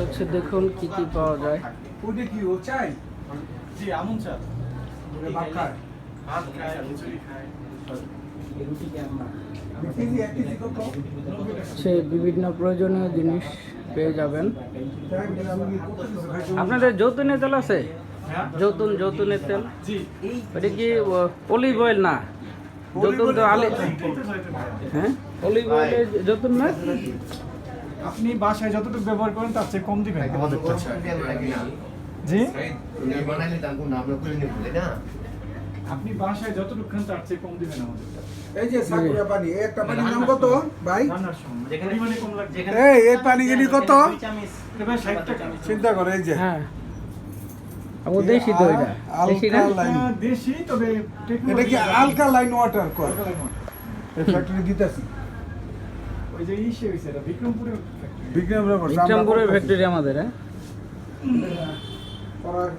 হচ্ছে দেখুন কি কি পাওয়া যায়। ওটা কি ও চাই? জি আমন চা। ভাত খায়? ভাত খায় খিচুড়ি খায়। কেজি এক কেজি কত? সে বিভিন্ন প্রয়োজনীয় জিনিস পেয়ে যাবেন। আপনাদের যৌতুনের তেল আছে? হ্যাঁ। যৌতুন যৌতুনের তেল? জি। ওটা কি অলিভ অয়েল না? যৌতুন তো আলি হ্যাঁ? অলিভ অয়েলের যৌতুন না আপনি বাসায় যতটুকু ব্যবহার করেন তার চেয়ে কম দিবেন। জি? আপনি বাসায় যতটুকু খান তার চেয়ে কম দিবেন আমাদের। এই যে সাকুরা পানি একটা দাম কত ভাই? এই এই পানি কত? চিন্তা করে এই যে। হ্যাঁ। ও দেশি তো এটা। দেশি না? আলকা লাইন দেশি তবে এটা কি technology- ওয়াটার কর এই ফ্যাক্টরি দিতেছি। ওই যে ইসে এটা। বিক্রম বিক্রমপুরের ফ্যাক্টরি আমাদের হ্যাঁ করার